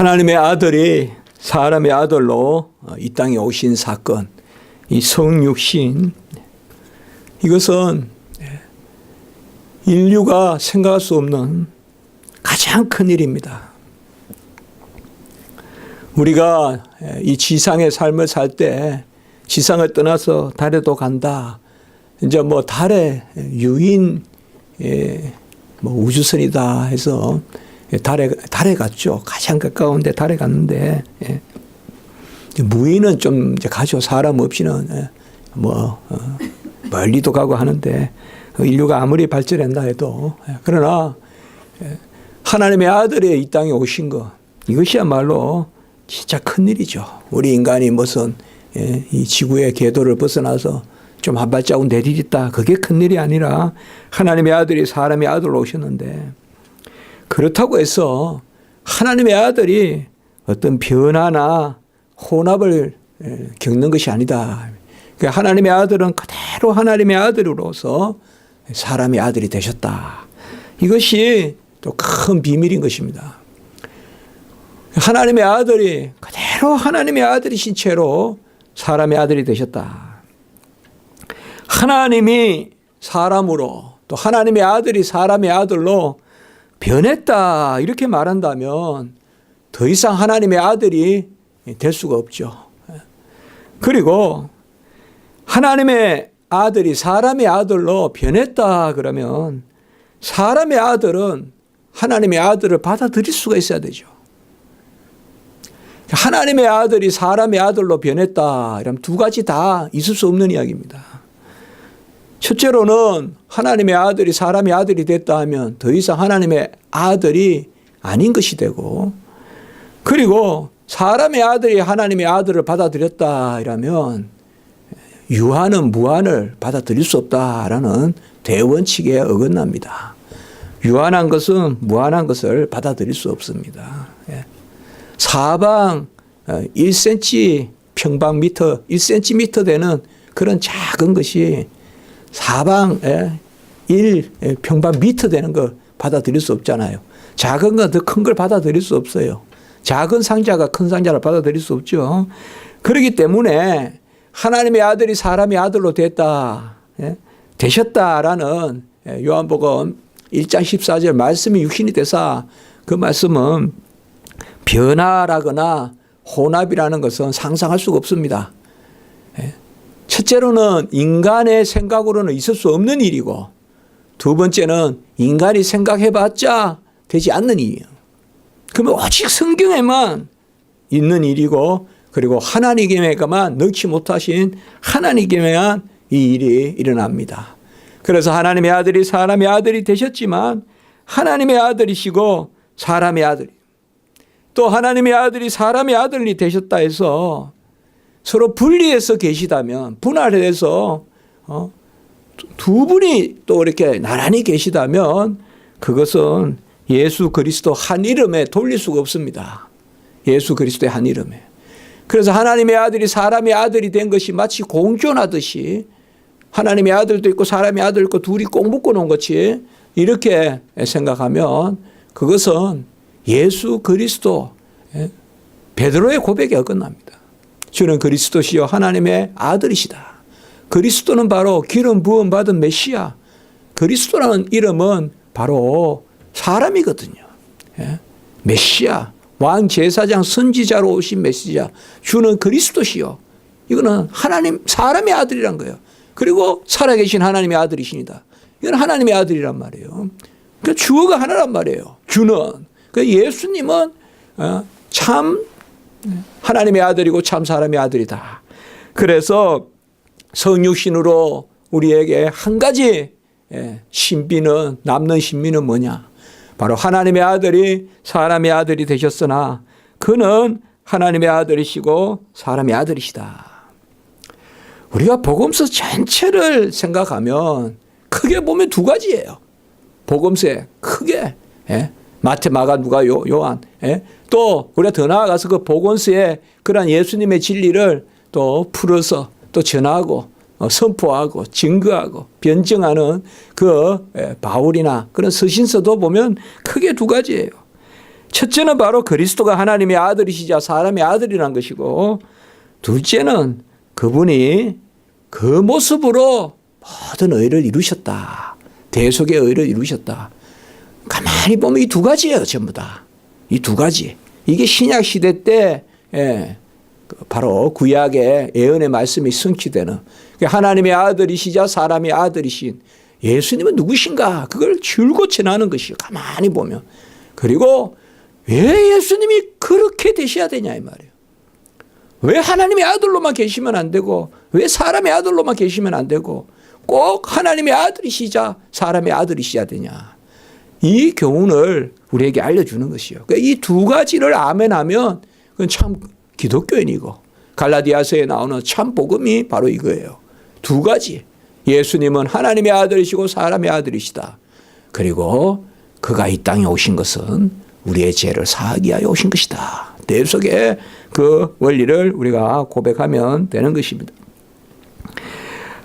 하나님의 아들이 사람의 아들로 어, 이 땅에 오신 사건, 이 성육신, 이것은 인류가 생각할 수 없는 가장 큰 일입니다. 우리가 이 지상의 삶을 살 때 지상을 떠나서 달에도 간다. 이제 뭐 달에 유인 예, 뭐 우주선이다 해서 달에 달에 갔죠. 가장 가까운데 달에 갔는데 예. 무인은 좀 이제 가죠. 사람 없이는 예. 뭐 어, 멀리도 가고 하는데 인류가 아무리 발전한다 해도 예. 그러나 예. 하나님의 아들이 이 땅에 오신 것 이것이야말로 진짜 큰 일이죠. 우리 인간이 무슨 예, 이 지구의 궤도를 벗어나서 좀 한 발자국 내디딨다. 그게 큰 일이 아니라 하나님의 아들이 사람의 아들로 오셨는데 그렇다고 해서 하나님의 아들이 어떤 변화나 혼합을 예, 겪는 것이 아니다. 그러니까 하나님의 아들은 그대로 하나님의 아들로서 사람의 아들이 되셨다. 이것이 또 큰 비밀인 것입니다. 하나님의 아들이 그대로 하나님의 아들이신 채로 사람의 아들이 되셨다. 하나님이 사람으로 또 하나님의 아들이 사람의 아들로 변했다. 이렇게 말한다면 더 이상 하나님의 아들이 될 수가 없죠. 그리고 하나님의 아들이 사람의 아들로 변했다 그러면 사람의 아들은 하나님의 아들을 받아들일 수가 있어야 되죠. 하나님의 아들이 사람의 아들로 변했다. 이러면 두 가지 다 있을 수 없는 이야기입니다. 첫째로는 하나님의 아들이 사람의 아들이 됐다 하면 더 이상 하나님의 아들이 아닌 것이 되고 그리고 사람의 아들이 하나님의 아들을 받아들였다 이러면 유한은 무한을 받아들일 수 없다라는 대원칙에 어긋납니다. 유한한 것은 무한한 것을 받아들일 수 없습니다. 예. 사방 1cm 평방미터, 1cm 되는 그런 작은 것이 사방 1 평방 미터 되는 걸 받아들일 수 없잖아요. 작은 건 더 큰 걸 받아들일 수 없어요. 작은 상자가 큰 상자를 받아들일 수 없죠. 그렇기 때문에 하나님의 아들이 사람의 아들로 됐다. 되셨다라는 요한복음 1장 14절 말씀이 육신이 되사 그 말씀은 변화라거나 혼합이라는 것은 상상할 수가 없습니다. 첫째로는 인간의 생각으로는 있을 수 없는 일이고 두 번째는 인간이 생각해봤자 되지 않는 일이에요. 그러면 오직 성경에만 있는 일이고 그리고 하나님께만 넣지 못하신 하나님께만 이 일이 일어납니다. 그래서 하나님의 아들이 사람의 아들이 되셨지만 하나님의 아들이시고 사람의 아들이 또 하나님의 아들이 사람의 아들이 되셨다 해서 서로 분리해서 계시다면 분할해서 어, 두 분이 또 이렇게 나란히 계시다면 그것은 예수 그리스도 한 이름에 돌릴 수가 없습니다. 예수 그리스도의 한 이름에. 그래서 하나님의 아들이 사람의 아들이 된 것이 마치 공존하듯이 하나님의 아들도 있고 사람의 아들 있고 둘이 꼭 묶어 놓은 것이 이렇게 생각하면 그것은 예수 그리스도 예, 베드로의 고백에 어긋납니다. 주는 그리스도시요 하나님의 아들이시다. 그리스도는 바로 기름 부음 받은 메시아. 그리스도라는 이름은 바로 사람이거든요. 예? 메시아, 왕 제사장 선지자로 오신 메시아. 주는 그리스도시요. 이거는 하나님 사람의 아들이란 거예요. 그리고 살아계신 하나님의 아들이십니다. 이건 하나님의 아들이란 말이에요. 그 주어가 하나란 말이에요. 주는. 그 예수님은 어, 참 하나님의 아들이고 참 사람의 아들이다. 그래서 성육신으로 우리에게 한 가지 예, 신비는 남는 신비는 뭐냐? 바로 하나님의 아들이 사람의 아들이 되셨으나 그는 하나님의 아들이시고 사람의 아들이시다. 우리가 복음서 전체를 생각하면 크게 보면 두 가지예요. 복음서에 크게 예? 마태, 마가, 누가, 요, 요한. 예? 또 우리가 더 나아가서 그 복음서에 그러한 예수님의 진리를 또 풀어서 또 전하고 어, 선포하고 증거하고 변증하는 그 예, 바울이나 그런 서신서도 보면 크게 두 가지예요. 첫째는 바로 그리스도가 하나님의 아들이시자 사람의 아들이란 것이고 둘째는 그분이 그 모습으로 모든 의를 이루셨다. 대속의 의를 이루셨다. 가만히 보면 이 두 가지예요, 전부 다. 이 두 가지. 이게 신약 시대 때 예, 그 바로 구약의 예언의 말씀이 성취되는 하나님의 아들이시자 사람의 아들이신 예수님은 누구신가? 그걸 줄곧 전하는 것이요. 가만히 보면. 그리고 왜 예수님이 그렇게 되셔야 되냐 이 말이에요. 왜 하나님의 아들로만 계시면 안 되고 왜 사람의 아들로만 계시면 안 되고 꼭 하나님의 아들이시자 사람의 아들이셔야 되냐. 이 교훈을 우리에게 알려주는 것이요. 그러니까 이두 가지를 아멘하면 그건 참 기독교인이고 갈라디아서에 나오는 참 복음이 바로 이거예요. 두 가지. 예수님은 하나님의 아들이시고 사람의 아들이시다. 그리고 그가 이 땅에 오신 것은 우리의 죄를 사하기 위하여 오신 것이다. 대속의 그 원리를 우리가 고백하면 되는 것입니다.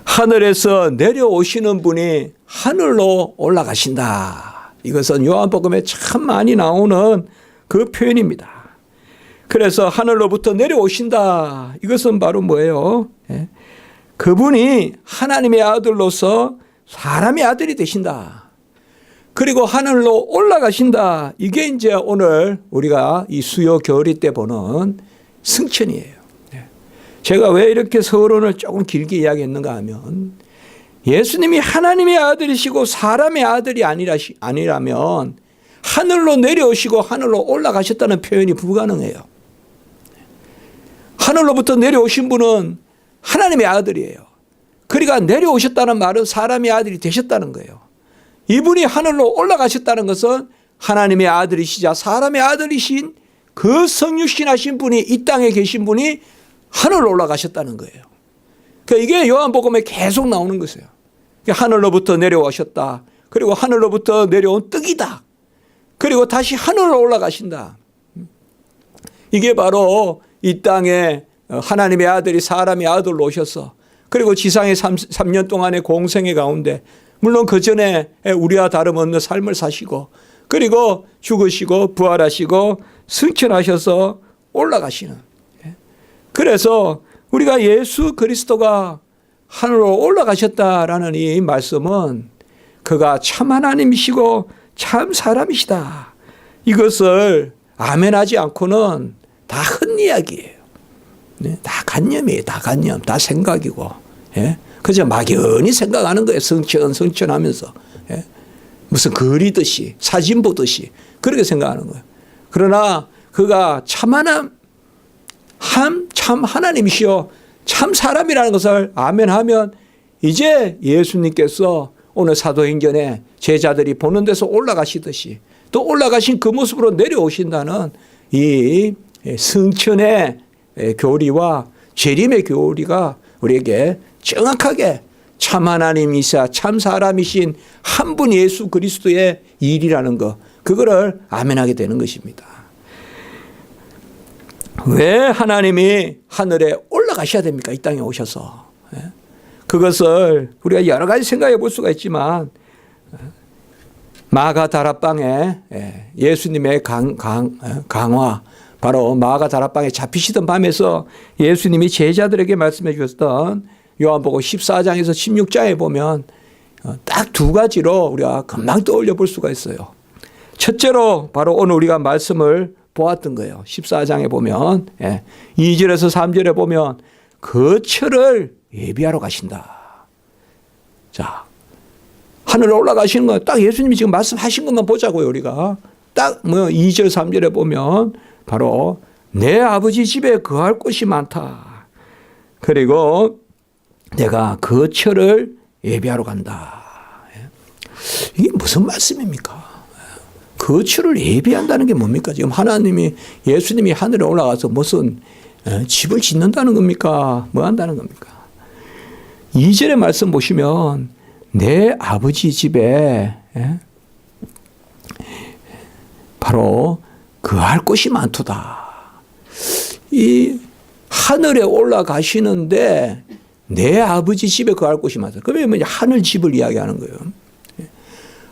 하늘에서 내려오시는 분이 하늘로 올라가신다. 이것은 요한복음에 참 많이 나오는 그 표현입니다. 그래서 하늘로부터 내려오신다. 이것은 바로 뭐예요? 예? 그분이 하나님의 아들로서 사람의 아들이 되신다. 그리고 하늘로 올라가신다. 이게 이제 오늘 우리가 이 수요 겨울이 때 보는 승천이에요. 예. 제가 왜 이렇게 서론을 조금 길게 이야기했는가 하면 예수님이 하나님의 아들이시고 사람의 아들이 아니라, 아니라면 하늘로 내려오시고 하늘로 올라가셨다는 표현이 불가능해요. 하늘로부터 내려오신 분은 하나님의 아들이에요. 그러니까 내려오셨다는 말은 사람의 아들이 되셨다는 거예요. 이분이 하늘로 올라가셨다는 것은 하나님의 아들이시자 사람의 아들이신 그 성육신하신 분이 이 땅에 계신 분이 하늘로 올라가셨다는 거예요. 그러니까 이게 요한복음에 계속 나오는 것이에요. 그러니까 하늘로부터 내려오셨다. 그리고 하늘로부터 내려온 떡이다. 그리고 다시 하늘로 올라가신다. 이게 바로 이 땅에 하나님의 아들이 사람의 아들로 오셔서 그리고 지상의 3, 3년 동안의 공생의 가운데 물론 그 전에 우리와 다름없는 삶을 사시고 그리고 죽으시고 부활하시고 승천하셔서 올라가시는. 그래서 우리가 예수 그리스도가 하늘로 올라가셨다라는 이 말씀은 그가 참 하나님이시고 참 사람이시다. 이것을 아멘하지 않고는 다 헛이야기예요. 네? 다 간념이에요. 다 간념. 다 생각이고. 예? 그저 막연히 생각하는 거예요. 성천, 성천 하면서. 예? 무슨 그리듯이, 사진 보듯이. 그렇게 생각하는 거예요. 그러나 그가 참 하나, ham, 참 하나님이시여, 참 사람이라는 것을 아멘 하면 이제 예수님께서 오늘 사도행전에 제자들이 보는 데서 올라가시듯이 또 올라가신 그 모습으로 내려오신다는 이 승천의 교리와 재림의 교리가 우리에게 정확하게 참 하나님이사 참 사람이신 한 분 예수 그리스도의 일이라는 것 그거를 아멘하게 되는 것입니다. 왜 하나님이 하늘에 올라가셔야 됩니까? 이 땅에 오셔서. 예? 그것을 우리가 여러 가지 생각해 볼 수가 있지만 마가 다락방에 예, 예수님의 강, 강, 예, 강화 바로 마가 다락방에 잡히시던 밤에서 예수님이 제자들에게 말씀해 주셨던 요한복음 14장에서 16장에 보면 어, 딱두 가지로 우리가 금방 떠올려 볼 수가 있어요. 첫째로 바로 오늘 우리가 말씀을 보았던 거예요. 14장에 보면 2절에서 예, 3절에 보면 그 철을 예비하러 가신다. 자, 하늘로 올라가시는 거딱 예수님이 지금 말씀하신 것만 보자고요, 우리가. 딱 뭐 2절, 3절에 보면 바로 내 아버지 집에 거할 곳이 많다. 그리고 내가 그 철을 예비하러 간다. 예. 이게 무슨 말씀입니까? 그 철을 예비한다는 게 뭡니까? 지금 하나님이 예수님이 하늘에 올라가서 무슨 예, 집을 짓는다는 겁니까? 뭐 한다는 겁니까? 2절의 말씀 보시면 내 아버지 집에 예, 바로 그할 곳이 많도다. 이 하늘에 올라가시는데 내 아버지 집에 거할 곳이 많다. 그러면 하늘 집을 이야기하는 거예요.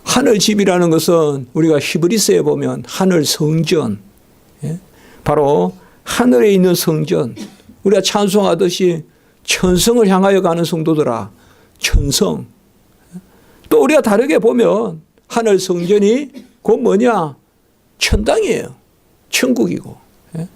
하늘 집이라는 것은 우리가 히브리스에 보면 하늘 성전, 예? 바로 하늘에 있는 성전. 우리가 찬송하듯이 천성을 향하여 가는 성도들아, 천성. 또 우리가 다르게 보면 하늘 성전이 곧 뭐냐? 천당이에요. 천국이고. 예?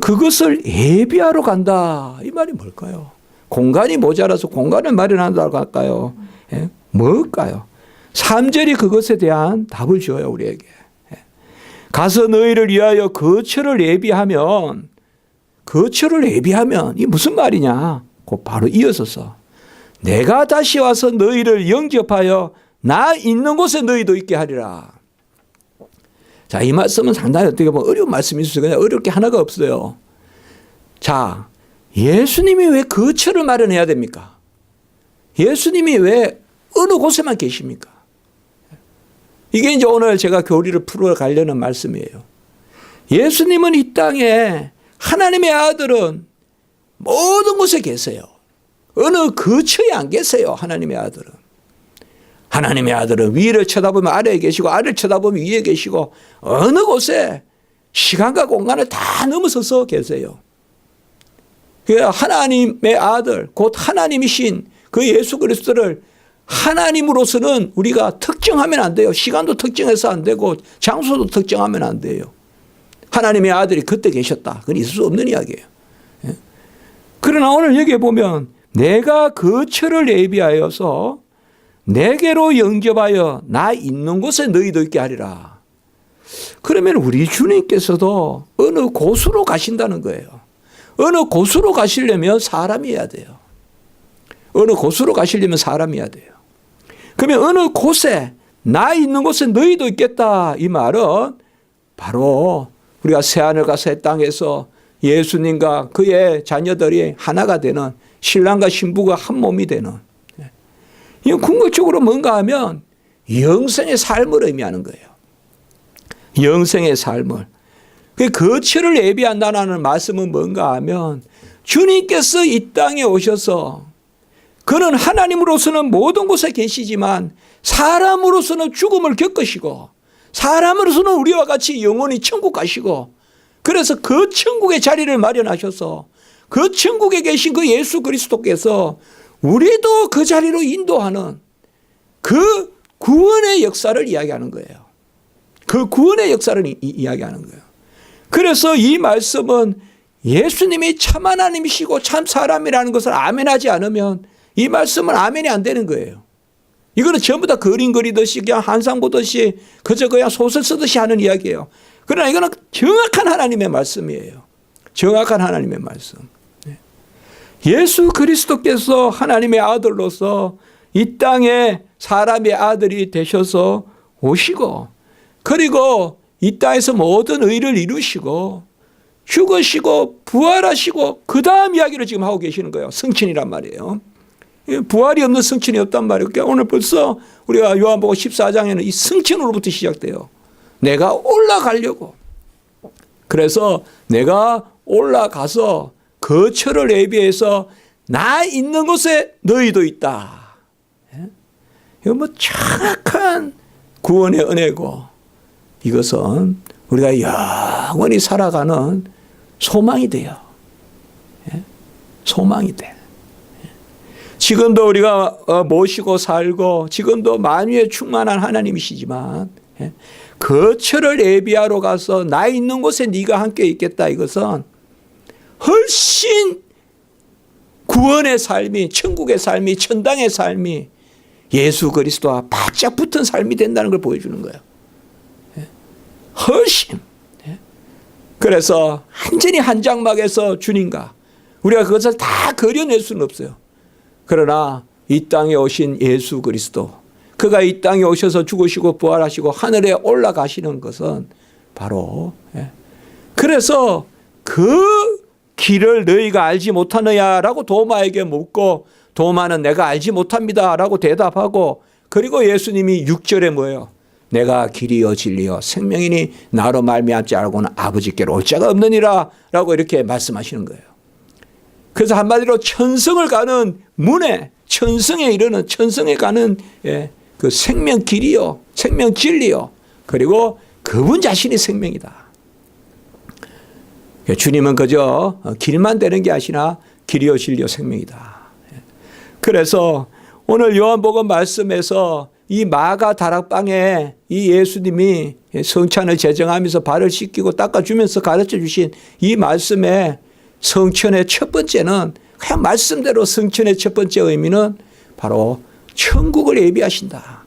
그것을 예비하러 간다. 이 말이 뭘까요? 공간이 모자라서 공간을 마련한다고 할까요? 예? 뭘까요? 3절이 그것에 대한 답을 줘요, 우리에게. 예. 가서 너희를 위하여 거처를 예비하면, 거처를 예비하면, 이 무슨 말이냐? 그 바로 이어서서. 내가 다시 와서 너희를 영접하여 나 있는 곳에 너희도 있게 하리라. 자, 이 말씀은 상당히 어떻게 보면 어려운 말씀이 있어요. 그냥 어렵게 하나가 없어요. 자, 예수님이 왜 거처를 마련해야 됩니까? 예수님이 왜 어느 곳에만 계십니까? 이게 이제 오늘 제가 교리를 풀어 가려는 말씀이에요. 예수님은 이 땅에 하나님의 아들은 모든 곳에 계세요. 어느 거처에 안 계세요. 하나님의 아들은. 하나님의 아들은 위를 쳐다보면 아래에 계시고 아래를 쳐다보면 위에 계시고 어느 곳에 시간과 공간을 다 넘어서서 계세요. 그 하나님의 아들 곧 하나님이신 그 예수 그리스도를 하나님으로서는 우리가 특정하면 안 돼요. 시간도 특정해서 안 되고 장소도 특정하면 안 돼요. 하나님의 아들이 그때 계셨다. 그건 있을 수 없는 이야기예요. 예? 그러나 오늘 여기에 보면 내가 거처를 예비하여서 내게로 영접하여 나 있는 곳에 너희도 있게 하리라. 그러면 우리 주님께서도 어느 곳으로 가신다는 거예요. 어느 곳으로 가시려면 사람이어야 돼요. 어느 곳으로 가시려면 사람이어야 돼요. 그러면 어느 곳에 나 있는 곳에 너희도 있겠다 이 말은 바로 우리가 새하늘과 새 땅에서 예수님과 그의 자녀들이 하나가 되는 신랑과 신부가 한 몸이 되는 이건 궁극적으로 뭔가 하면 영생의 삶을 의미하는 거예요. 영생의 삶을. 그 거처를 예비한다는 말씀은 뭔가 하면 주님께서 이 땅에 오셔서 그는 하나님으로서는 모든 곳에 계시지만 사람으로서는 죽음을 겪으시고 사람으로서는 우리와 같이 영원히 천국 가시고 그래서 그 천국의 자리를 마련하셔서 그 천국에 계신 그 예수 그리스도께서 우리도 그 자리로 인도하는 그 구원의 역사를 이야기하는 거예요. 그 구원의 역사를 이, 이야기하는 거예요. 그래서 이 말씀은 예수님이 참 하나님이시고 참 사람이라는 것을 아멘하지 않으면 이 말씀은 아멘이 안 되는 거예요. 이거는 전부 다 그림 그리듯이 그냥 한상 보듯이 그저 그냥 소설 쓰듯이 하는 이야기예요. 그러나 이거는 정확한 하나님의 말씀이에요. 정확한 하나님의 말씀. 네. 예수 그리스도께서 하나님의 아들로서 이 땅에 사람의 아들이 되셔서 오시고 그리고 이 땅에서 모든 의를 이루시고 죽으시고 부활하시고 그 다음 이야기를 지금 하고 계시는 거예요. 성친이란 말이에요. 부활이 없는 성친이 없단 말이에요. 그러니까 오늘 벌써 우리가 요한복음 14장에는 이 성친으로부터 시작돼요. 내가 올라가려고. 그래서 내가 올라가서 거처를 예비해서 나 있는 곳에 너희도 있다. 예? 이거 뭐 정확한 구원의 은혜고 이것은 우리가 영원히 살아가는 소망이 돼요. 예? 소망이 돼. 예? 지금도 우리가 어, 모시고 살고 지금도 만유에 충만한 하나님이시지만 거처를 예비하러 가서 나 있는 곳에 네가 함께 있겠다 이것은 훨씬 구원의 삶이 천국의 삶이 천당의 삶이 예수 그리스도와 바짝 붙은 삶이 된다는 걸 보여주는 거예요. 훨씬. 그래서 완전히 한 장막에서 주님과 우리가 그것을 다 그려낼 수는 없어요. 그러나 이 땅에 오신 예수 그리스도 그가 이 땅에 오셔서 죽으시고 부활하시고 하늘에 올라가시는 것은 바로 예. 그래서 그 길을 너희가 알지 못하느냐라고 도마에게 묻고 도마는 내가 알지 못합니다라고 대답하고 그리고 예수님이 6절에 뭐예요? 내가 길이요 진리요 생명이니 나로 말미암지 알고는 아버지께로 올 자가 없느니라라고 이렇게 말씀하시는 거예요. 그래서 한마디로 천성을 가는 문에 천성에 이르는 천성에 가는 예, 그 생명 길이요, 생명 진리요, 그리고 그분 자신이 생명이다. 주님은 그저 길만 되는 게 아니라 길이요, 진리요, 생명이다. 그래서 오늘 요한복음 말씀에서 이 마가 다락방에 이 예수님이 성찬을 제정하면서 발을 씻기고 닦아주면서 가르쳐 주신 이 말씀에 성천의 첫 번째는 그냥 말씀대로 성천의 첫 번째 의미는 바로 천국을 예비하신다.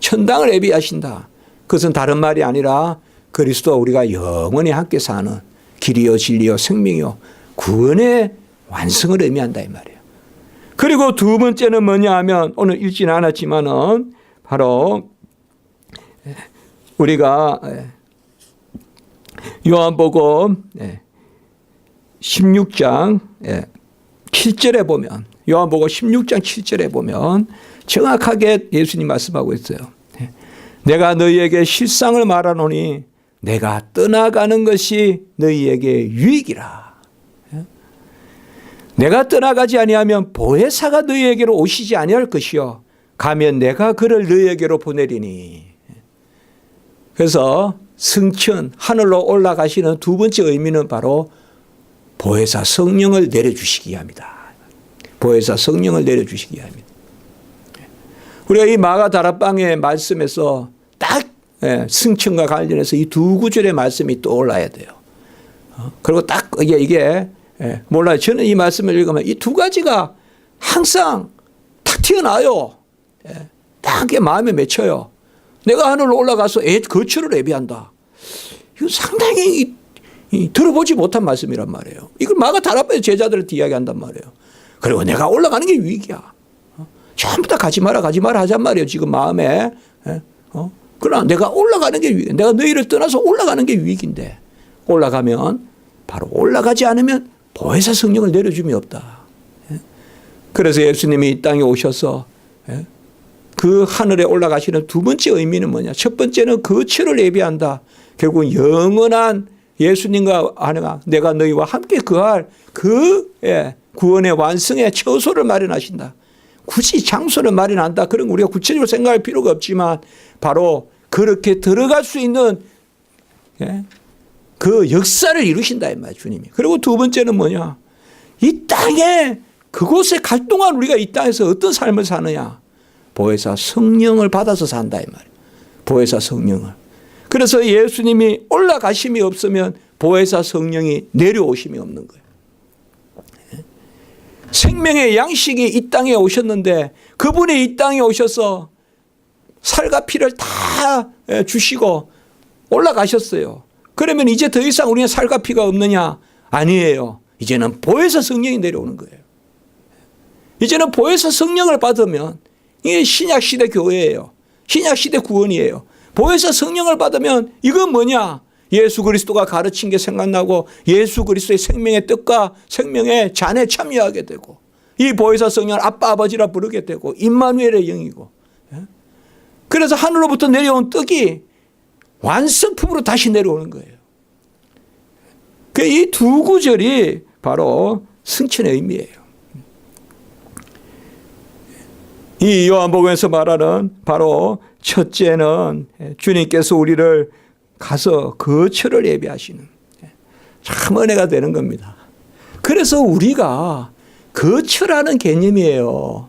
천당을 예비하신다. 그것은 다른 말이 아니라 그리스도와 우리가 영원히 함께 사는 길이요 진리요 생명이요 구원의 완성을 의미한다 이 말이에요. 그리고 두 번째는 뭐냐 하면 오늘 읽지는 않았지만은 바로 우리가 요한복음 16장 7절에 보면 요한복음 16장 7절에 보면 정확하게 예수님 말씀하고 있어요. 내가 너희에게 실상을 말하노니 내가 떠나가는 것이 너희에게 유익이라. 내가 떠나가지 아니하면 보혜사가 너희에게로 오시지 아니할 것이요 가면 내가 그를 너희에게로 보내리니. 그래서 승천 하늘로 올라가시는 두 번째 의미는 바로 보혜사 성령을 내려주시기 합니다. 보혜사 성령을 내려주시기 합니다. 우리가 이 마가 다락방의 말씀에서 딱 예, 승천과 관련해서 이 두 구절의 말씀이 떠올라야 돼요. 어, 그리고 딱 이게 이게 예, 몰라요. 저는 이 말씀을 읽으면 이 두 가지가 항상 탁 튀어나와요. 예, 딱 이게 마음에 맺혀요. 내가 하늘로 올라가서 애, 거처를 예비한다. 이거 상당히 들어보지 못한 말씀이란 말이에요. 이걸 마가 다락방의 제자들한테 이야기한단 말이에요. 그리고 내가 올라가는 게 위기야. 어? 전부 다 가지 마라, 가지 마라 하잔 말이에요. 지금 마음에. 예? 어? 그러나 내가 올라가는 게 위기. 내가 너희를 떠나서 올라가는 게 위기인데 올라가면 바로 올라가지 않으면 보혜사 성령을 내려줌이 없다. 예? 그래서 예수님이 이 땅에 오셔서 예? 그 하늘에 올라가시는 두 번째 의미는 뭐냐? 첫 번째는 거처를 예비한다. 결국 영원한 예수님과 하나가 내가 너희와 함께 거할 그 예, 구원의 완성의 처소를 마련하신다. 굳이 장소를 마련한다. 그런 거 우리가 구체적으로 생각할 필요가 없지만 바로 그렇게 들어갈 수 있는 예, 그 역사를 이루신다 이 말, 주님이. 그리고 두 번째는 뭐냐? 이 땅에 그곳에 갈 동안 우리가 이 땅에서 어떤 삶을 사느냐? 보혜사 성령을 받아서 산다 이 말. 보혜사 성령을. 그래서 예수님이 올라가심이 없으면 보혜사 성령이 내려오심이 없는 거예요. 생명의 양식이 이 땅에 오셨는데 그분이 이 땅에 오셔서 살과 피를 다 주시고 올라가셨어요. 그러면 이제 더 이상 우리는 살과 피가 없느냐? 아니에요. 이제는 보혜사 성령이 내려오는 거예요. 이제는 보혜사 성령을 받으면 이게 신약 시대 교회예요. 신약 시대 구원이에요. 보혜사 성령을 받으면 이건 뭐냐? 예수 그리스도가 가르친 게 생각나고 예수 그리스도의 생명의 뜻과 생명의 잔에 참여하게 되고 이 보혜사 성령을 아빠 아버지라 부르게 되고 임마누엘의 영이고 예? 그래서 하늘로부터 내려온 떡이 완성품으로 다시 내려오는 거예요. 그 이 두 구절이 바로 승천의 의미예요. 이 요한복음에서 말하는 바로 첫째는 주님께서 우리를 가서 거처를 예비하시는 참 은혜가 되는 겁니다. 그래서 우리가 거처라는 개념이에요.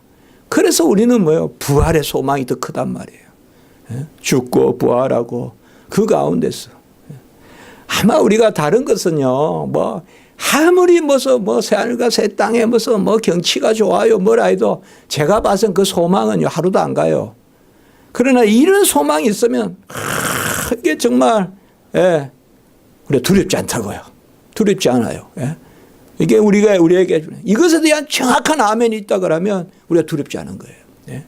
그래서 우리는 뭐예요? 부활의 소망이 더 크단 말이에요. 죽고 부활하고 그 가운데서 아마 우리가 다른 것은요, 뭐 아무리 무슨 뭐 새하늘과 새 땅에 무슨 뭐 경치가 좋아요 뭐라 해도 제가 봐선 그 소망은요 하루도 안 가요. 그러나 이런 소망이 있으면 아, 이게 정말 예, 우리 두렵지 않다고요. 두렵지 않아요. 예. 이게 우리가 우리에게 이것에 대한 정확한 아멘이 있다 그러면 우리가 두렵지 않은 거예요. 예.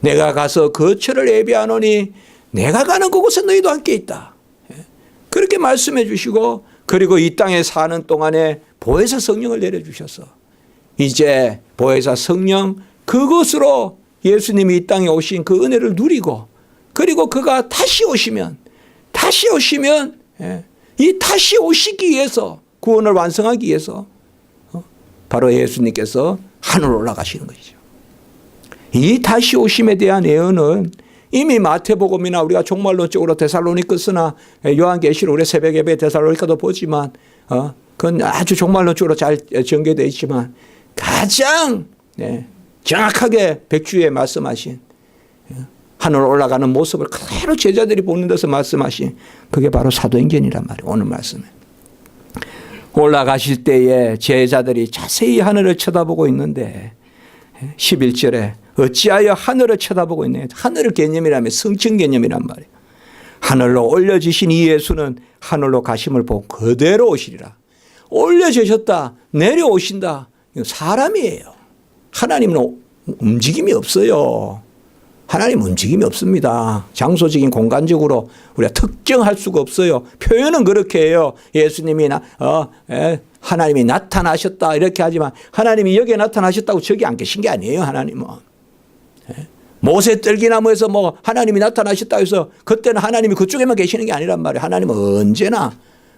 내가 가서 거처를 예비하노니 내가 가는 그곳에 너희도 함께 있다. 예. 그렇게 말씀해 주시고 그리고 이 땅에 사는 동안에 보혜사 성령을 내려 주셔서 이제 보혜사 성령 그것으로 예수님이 이 땅에 오신 그 은혜를 누리고 그리고 그가 다시 오시면 다시 오시면 예, 이 다시 오시기 위해서 구원을 완성하기 위해서 어, 바로 예수님께서 하늘 올라가시는 것이죠. 이 다시 오심에 대한 예언은 이미 마태복음이나 우리가 종말론적으로 데살로니크스나 요한계시록 우리 새벽 예배 데살로니카도 보지만 어 그건 아주 종말론적으로 잘 전개되어 있지만 가장 네, 정확하게 백주에 말씀하신 어, 하늘 올라가는 모습을 그대로 제자들이 보는 데서 말씀하신 그게 바로 사도행전이란 말이에요. 오늘 말씀에. 올라가실 때에 제자들이 자세히 하늘을 쳐다보고 있는데 11절에 어찌하여 하늘을 쳐다보고 있냐. 하늘을 개념이라면 성층 개념이란 말이에요. 하늘로 올려지신 이 예수는 하늘로 가심을 보고 그대로 오시리라. 올려주셨다. 내려오신다. 사람이에요. 하나님은 움직임이 없어요. 하나님 움직임이 없습니다. 장소적인 공간적으로 우리가 특정할 수가 없어요. 표현은 그렇게 해요. 예수님이 나, 어, 에, 하나님이 나타나셨다 이렇게 하지만 하나님이 여기에 나타나셨다고 저기 안 계신 게 아니에요. 하나님은. 예? 모세 뜰기나무에서 뭐 하나님이 나타나셨다 해서 그때는 하나님이 그쪽에만 계시는 게 아니란 말이에요. 하나님은 언제나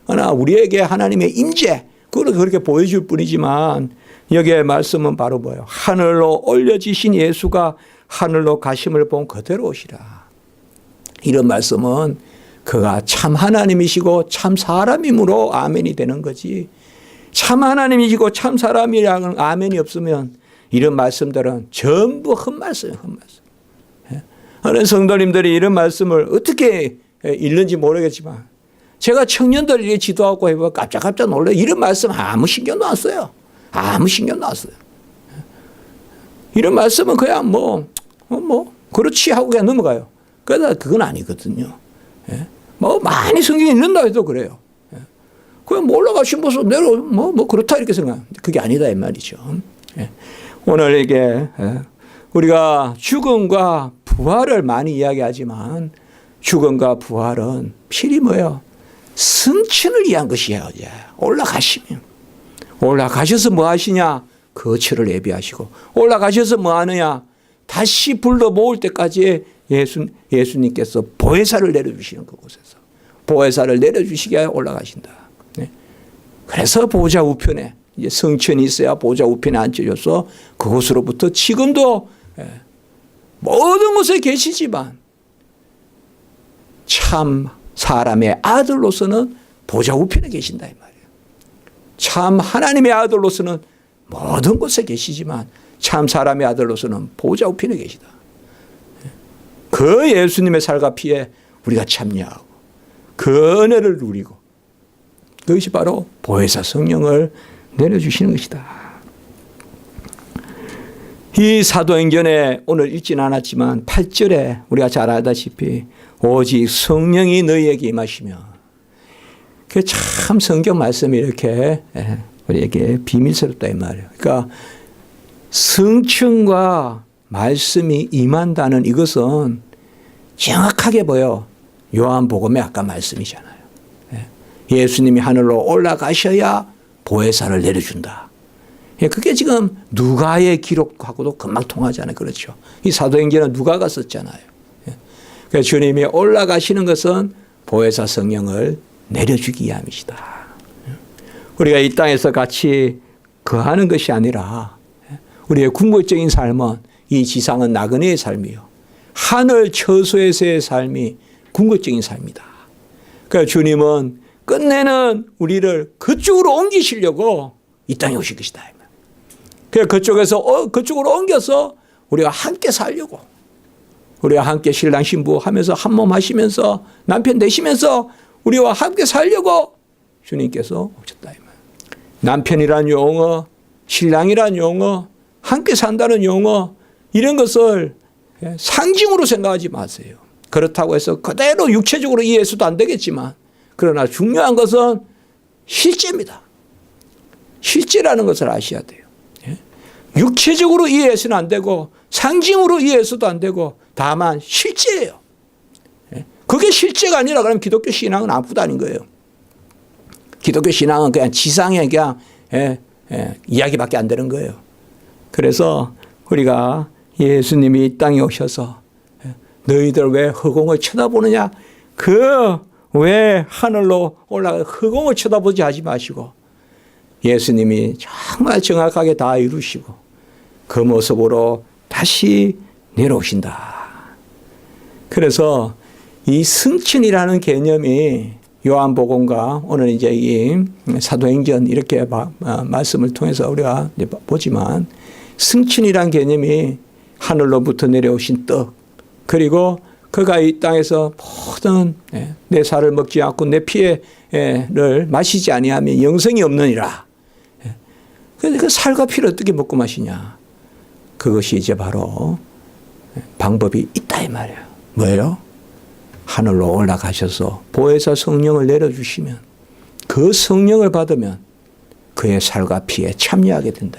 하나 우리에게 하나님의 임재 그걸 그렇게 보여줄 뿐이지만 여기에 말씀은 바로 뭐예요? 하늘로 올려지신 예수가 하늘로 가심을 본 그대로 오시라. 이런 말씀은 그가 참 하나님이시고 참 사람이므로 아멘이 되는 거지. 참 하나님이시고 참 사람이라는 아멘이 없으면 이런 말씀들은 전부. 헛말씀. 예? 하는 성도님들이 이런 말씀을 어떻게 읽는지 모르겠지만 제가 청년들 이 지도하고 해보면 깜짝깜짝 놀라요. 이런 말씀 아무 신경도 안 써요. 아무 신경도 안 써요. 이런 말씀은 그냥 뭐, 어, 뭐, 그렇지 하고 그냥 넘어가요. 그러나 그건 아니거든요. 예? 뭐, 많이 성경 읽는다 해도 그래요. 예? 그냥 뭐 올라가신 모습 내려, 뭐, 뭐, 그렇다 이렇게 생각합니다. 그게 아니다, 이 말이죠. 예? 오늘 이게, 예? 우리가 죽음과 부활을 많이 이야기하지만 죽음과 부활은 필히 뭐예요? 승천을 위한 것이에요. 올라가시면. 올라가셔서 뭐 하시냐? 거처를 예비하시고 올라가셔서 뭐 하느냐? 다시 불러 모을 때까지 예수, 예수님께서 보혜사를 내려주시는 그곳에서 보혜사를 내려주시게 올라가신다. 네. 그래서 보좌 우편에 이제 성천이 있어야 보좌 우편에 앉혀져서 그곳으로부터 지금도 예, 모든 곳에 계시지만 참 사람의 아들로서는 보좌 우편에 계신다 이 말이에요. 참 하나님의 아들로서는 모든 곳에 계시지만 참 사람의 아들로서는 보좌 우편에 계시다. 그 예수님의 살과 피에 우리가 참여하고 그 은혜를 누리고 그것이 바로 보혜사 성령을 내려주시는 것이다. 이 사도행전에 오늘 읽진 않았지만 8절에 우리가 잘 알다시피 오직 성령이 너희에게 임하시며 그참 성경 말씀이 이렇게 예, 우리에게 비밀스럽다 이 말이에요. 그러니까 성층과 말씀이 임한다는 이것은 정확하게 보여 요한복음의 아까 말씀이잖아요. 예. 예수님이 하늘로 올라가셔야 보혜사를 내려준다. 예, 그게 지금 누가의 기록하고도 금방 통하잖아요. 그렇죠. 이 사도행전은 누가가 썼잖아요. 주님이 올라가시는 것은 보혜사 성령을 내려주기 위함이시다. 예. 우리가 이 땅에서 같이 거하는 것이 아니라 우리의 궁극적인 삶은 이 지상은 나그네의 삶이요. 하늘 처소에서의 삶이 궁극적인 삶이다. 그러니까 주님은 끝내는 우리를 그쪽으로 옮기시려고 이 땅에 오실 것이다. 그래서 그쪽에서 어, 그쪽으로 옮겨서 우리가 함께 살려고 우리가 함께 신랑 신부 하면서 한 몸 하시면서 남편 되시면서 우리와 함께 살려고 주님께서 오셨다. 남편이란 용어, 신랑이란 용어, 함께 산다는 용어 이런 것을 상징으로 생각하지 마세요. 그렇다고 해서 그대로 육체적으로 이해해서도 안 되겠지만 그러나 중요한 것은 실제입니다. 실제라는 것을 아셔야 돼요. 예? 육체적으로 이해해서는 안 되고 상징으로 이해해서도 안 되고 다만 실제예요. 예? 그게 실제가 아니라 그러면 기독교 신앙은 아무것도 아닌 거예요. 기독교 신앙은 그냥 지상의 그냥 예, 예, 이야기밖에 안 되는 거예요. 그래서 우리가 예수님이 이 땅에 오셔서 너희들 왜 허공을 쳐다보느냐? 그 왜 하늘로 올라가 허공을 쳐다보지 하지 마시고 예수님이 정말 정확하게 다 이루시고 그 모습으로 다 다시 내려오신다. 그래서 이 승천이라는 개념이 요한복음과 오늘 이제 이 사도행전 이렇게 마- 아, 말씀을 통해서 우리가 보지만 승천이라는 개념이 하늘로부터 내려오신 떡 그리고 그가 이 땅에서 모든 예, 내 살을 먹지 않고 내 피를 마시지 아니하면 영생이 없느니라. 예. 근데 그 살과 피를 어떻게 먹고 마시냐? 그것이 이제 바로 방법이 있다 이 말이에요. 뭐예요? 하늘로 올라가셔서 보혜사 성령을 내려주시면 그 성령을 받으면 그의 살과 피에 참여하게 된다.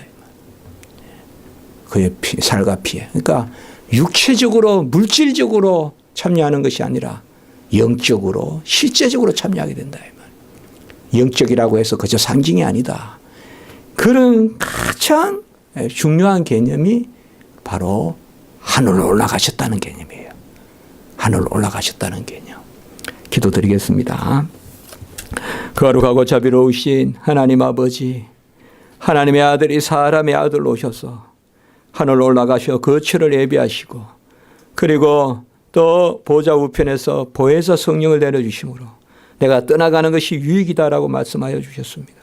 그의 피, 살과 피에. 그러니까 육체적으로 물질적으로 참여하는 것이 아니라 영적으로 실제적으로 참여하게 된다. 영적이라고 해서 그저 상징이 아니다. 그런 가장 중요한 개념이 바로 하늘로 올라가셨다는 개념이에요. 하늘로 올라가셨다는 개념. 기도드리겠습니다. 거룩하고 자비로우신 하나님 아버지, 하나님의 아들이 사람의 아들로 오셔서 하늘로 올라가셔 거처를 예비하시고 그리고 또 보좌 우편에서 보혜사 성령을 내려주심으로 내가 떠나가는 것이 유익이다라고 말씀하여 주셨습니다.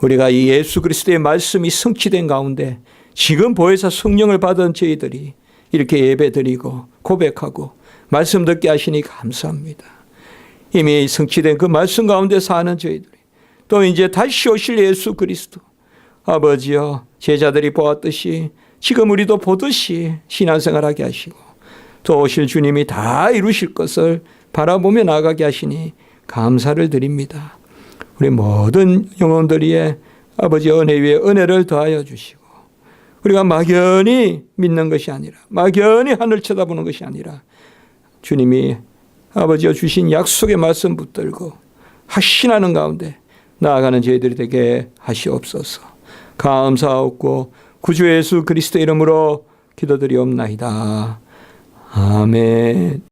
우리가 이 예수 그리스도의 말씀이 성취된 가운데 지금 보혜사 성령을 받은 저희들이 이렇게 예배드리고 고백하고 말씀 듣게 하시니 감사합니다. 이미 성취된 그 말씀 가운데 사는 저희들이 또 이제 다시 오실 예수 그리스도 아버지여 제자들이 보았듯이 지금 우리도 보듯이 신앙생활하게 하시고 또 오실 주님이 다 이루실 것을 바라보며 나가게 하시니 감사를 드립니다. 우리 모든 영혼들이의 아버지 은혜 위에 은혜를 더하여 주시고 우리가 막연히 믿는 것이 아니라 막연히 하늘 쳐다보는 것이 아니라 주님이 아버지여 주신 약속의 말씀 붙들고 확신하는 가운데 나아가는 저희들이 되게 하시옵소서. 감사하옵고 구주 예수 그리스도 이름으로 기도드리옵나이다. 아멘.